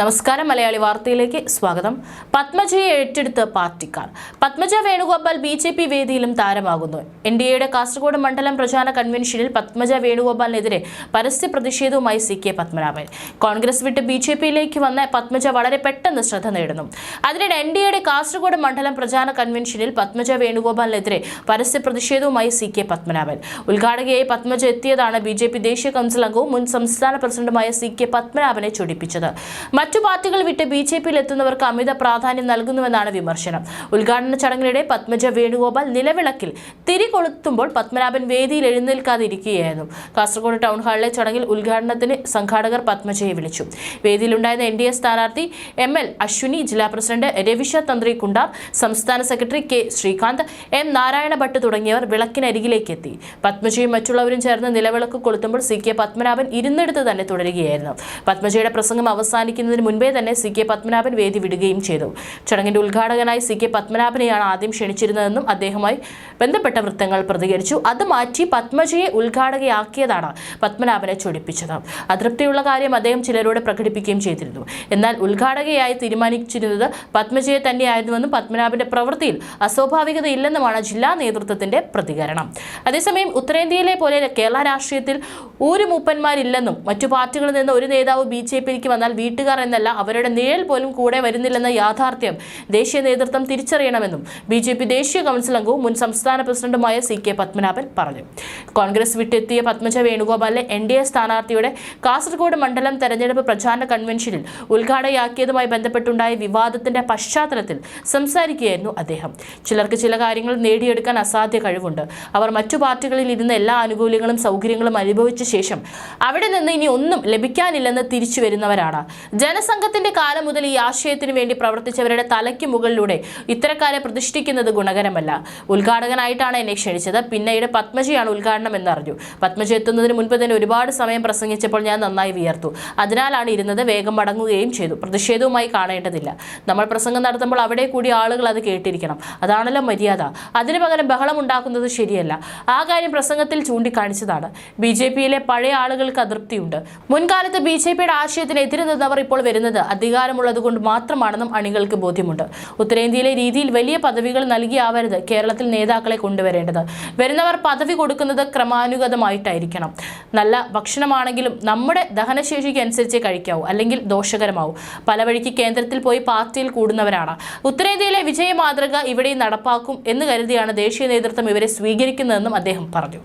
നമസ്കാരം മലയാളി വാർത്തയിലേക്ക് സ്വാഗതം. പത്മജയെ ഏറ്റെടുത്ത് പാർട്ടിക്കാർ. Padmaja Venugopal B J P വേദിയിലും താരമാകുന്നു. എൻ ഡി എയുടെ കാസർഗോഡ് മണ്ഡലം പ്രചാരണ കൺവെൻഷനിൽ പത്മജ വേണുഗോപാലിനെതിരെ പരസ്യ പ്രതിഷേധവുമായി സി കെ പത്മനാഭൻ. കോൺഗ്രസ് വിട്ട് ബി ജെ പിയിലേക്ക് വന്ന പത്മജ വളരെ പെട്ടെന്ന് ശ്രദ്ധ നേടുന്നു. അതിനിടെ എൻ ഡി എയുടെ കാസർഗോഡ് മണ്ഡലം പ്രചാരണ കൺവെൻഷനിൽ പത്മജ വേണുഗോപാലിനെതിരെ പരസ്യ പ്രതിഷേധവുമായി സി കെ പത്മനാഭൻ. ഉദ്ഘാടകയായി പത്മജ എത്തിയതാണ് ബി ജെ പി ദേശീയ കൗൺസിൽ അംഗവും മുൻ സംസ്ഥാന പ്രസിഡന്റുമായ സി കെ പത്മനാഭനെ ചൊടിപ്പിച്ചത്. മറ്റു പാർട്ടികൾ വിട്ട് ബി ജെ പിയിൽ എത്തുന്നവർക്ക് അമിത പ്രാധാന്യം നൽകുന്നുവെന്നാണ് വിമർശനം. ഉദ്ഘാടന ചടങ്ങിനിടെ പത്മജ വേണുഗോപാൽ നിലവിളക്കിൽ തിരി കൊളുത്തുമ്പോൾ പത്മനാഭൻ വേദിയിൽ എഴുന്നേൽക്കാതെ ഇരിക്കുകയായിരുന്നു കാസർഗോഡ് ടൗൺ ഹാളിലെ ചടങ്ങിൽ ഉദ്ഘാടനത്തിന് സംഘാടകർ പത്മജയെ വിളിച്ചു. വേദിയിലുണ്ടായിരുന്ന എൻ ഡി എ സ്ഥാനാർത്ഥി എം എൽ അശ്വിനി ജില്ലാ പ്രസിഡന്റ് രവിശ തന്ത്രി കുണ്ടാർ സംസ്ഥാന secretary K Sreekanth M Narayana Bhat തുടങ്ങിയവർ വിളക്കിനരികിലേക്ക് എത്തി. പത്മജയും മറ്റുള്ളവരും ചേർന്ന് നിലവിളക്ക് കൊളുത്തുമ്പോൾ സി കെ പത്മനാഭൻ ഇരുന്നെടുത്ത് തന്നെ തുടരുകയായിരുന്നു. പത്മജയുടെ പ്രസംഗം അവസാനിക്കുന്നതിന് മുൻപേ തന്നെ സി കെ പത്മനാഭൻ വേദി വിടുകയും ചെയ്തു. ചടങ്ങിന്റെ ഉദ്ഘാടകനായി സി കെ പത്മനാഭനെയാണ് ആദ്യം ക്ഷണിച്ചിരുന്നതെന്നും അദ്ദേഹവുമായി ബന്ധപ്പെട്ട വൃത്തങ്ങൾ പ്രതികരിച്ചു. അത് മാറ്റി പത്മജയെ ഉദ്ഘാടകയാക്കിയതാണ് പത്മനാഭനെ ചൊടിപ്പിച്ചത്. അതൃപ്തിയുള്ള കാര്യം അദ്ദേഹം ചിലരോട് പ്രകടിപ്പിക്കുകയും ചെയ്തിരുന്നു. എന്നാൽ ഉദ്ഘാടകയായി തീരുമാനിച്ചിരുന്നത് പത്മജയെ തന്നെയായിരുന്നുവെന്നും പത്മനാഭന്റെ പ്രവൃത്തിയിൽ അസ്വാഭാവികതയില്ലെന്നുമാണ് ജില്ലാ നേതൃത്വത്തിന്റെ പ്രതികരണം. അതേസമയം ഉത്തരേന്ത്യയിലെ പോലെ കേരള രാഷ്ട്രീയത്തിൽ ഒരു മൂപ്പന്മാരില്ലെന്നും മറ്റു പാർട്ടികളിൽ നിന്ന് ഒരു നേതാവ് ബി ജെ പിയിലേക്ക് വന്നാൽ വീട്ടുകാർ എന്നല്ല അവരുടെ നിഴൽ പോലും കൂടെ വരുന്നില്ലെന്ന യാഥാർത്ഥ്യം ദേശീയ നേതൃത്വം തിരിച്ചറിയണമെന്നും ബി ജെ പി ദേശീയ കൗൺസിൽ അംഗവും മുൻ സംസ്ഥാന പ്രസിഡന്റുമായ സി കെ പത്മനാഭൻ പറഞ്ഞു. കോൺഗ്രസ് വിട്ടെത്തിയ പത്മജ വേണുഗോപാലിനെ എൻ ഡി എ സ്ഥാനാർത്ഥിയുടെ കാസർഗോഡ് മണ്ഡലം തെരഞ്ഞെടുപ്പ് പ്രചാരണ കൺവെൻഷനിൽ ഉദ്ഘാടനയാക്കിയതുമായി ബന്ധപ്പെട്ടുണ്ടായ വിവാദത്തിന്റെ പശ്ചാത്തലത്തിൽ സംസാരിക്കുകയായിരുന്നു അദ്ദേഹം. ചിലർക്ക് ചില കാര്യങ്ങൾ നേടിയെടുക്കാൻ അസാധ്യ കഴിവുണ്ട്. അവർ മറ്റു പാർട്ടികളിൽ ഇരുന്ന എല്ലാ ആനുകൂല്യങ്ങളും സൗകര്യങ്ങളും അനുഭവിച്ച ശേഷം അവിടെ നിന്ന് ഇനി ഒന്നും ലഭിക്കാനില്ലെന്ന് തിരിച്ചു വരുന്നവരാണ്. ജനസംഘത്തിന്റെ കാലം മുതൽ ഈ ആശയത്തിന് വേണ്ടി പ്രവർത്തിച്ചവരുടെ തലയ്ക്ക് മുകളിലൂടെ ഇത്തരക്കാരെ പ്രതിഷ്ഠിക്കുന്നത് ഗുണകരമല്ല. ഉദ്ഘാടകനായിട്ടാണ് എന്നെ ക്ഷണിച്ചത്. പിന്നീട് പത്മജയാണ് ഉദ്ഘാടനം എന്നറിഞ്ഞു പത്മജ എത്തുന്നതിന് മുൻപ് തന്നെ ഒരുപാട് സമയം പ്രസംഗിച്ചപ്പോൾ ഞാൻ നന്നായി വിയർത്തു. അതിനാലാണ് ഇരുന്നത് വേഗം മടങ്ങുകയും ചെയ്തു. പ്രതിഷേധവുമായി കാണേണ്ടതില്ല. നമ്മൾ പ്രസംഗം നടത്തുമ്പോൾ അവിടെ കൂടി ആളുകൾ അത് കേട്ടിരിക്കണം. അതാണല്ലോ മര്യാദ. അതിനു പകരം ബഹളം ഉണ്ടാക്കുന്നത് ശരിയല്ല. ആ കാര്യം പ്രസംഗത്തിൽ ചൂണ്ടിക്കാണിച്ചതാണ്. ബി ജെ പിയിലെ പഴയ ആളുകൾക്ക് അതൃപ്തിയുണ്ട്. മുൻകാലത്ത് ബി ജെ പിയുടെ ആശയത്തിന് എതിരെ നിന്നവർ ഇപ്പോൾ വരുന്നത് അധികാരമുള്ളത് കൊണ്ട് മാത്രമാണെന്നും അണികൾക്ക് ബോധ്യമുണ്ട്. ഉത്തരേന്ത്യയിലെ രീതിയിൽ വലിയ പദവികൾ നൽകിയാവരുത് കേരളത്തിൽ നേതാക്കളെ കൊണ്ടുവരേണ്ടത്. വരുന്നവർ പദവി കൊടുക്കുന്നത് ക്രമാനുഗതമായിട്ടായിരിക്കണം. നല്ല ഭക്ഷണമാണെങ്കിലും നമ്മുടെ ദഹനശേഷിക്ക് അനുസരിച്ച് കഴിക്കാവൂ അല്ലെങ്കിൽ ദോഷകരമാവും. പല വഴിക്ക് കേന്ദ്രത്തിൽ പോയി പാർട്ടിയിൽ കൂടുന്നവരാണ്. ഉത്തരേന്ത്യയിലെ വിജയ മാതൃക ഇവിടെയും നടപ്പാക്കും എന്ന് കരുതിയാണ് ദേശീയ നേതൃത്വം ഇവരെ സ്വീകരിക്കുന്നതെന്നും അദ്ദേഹം പറഞ്ഞു.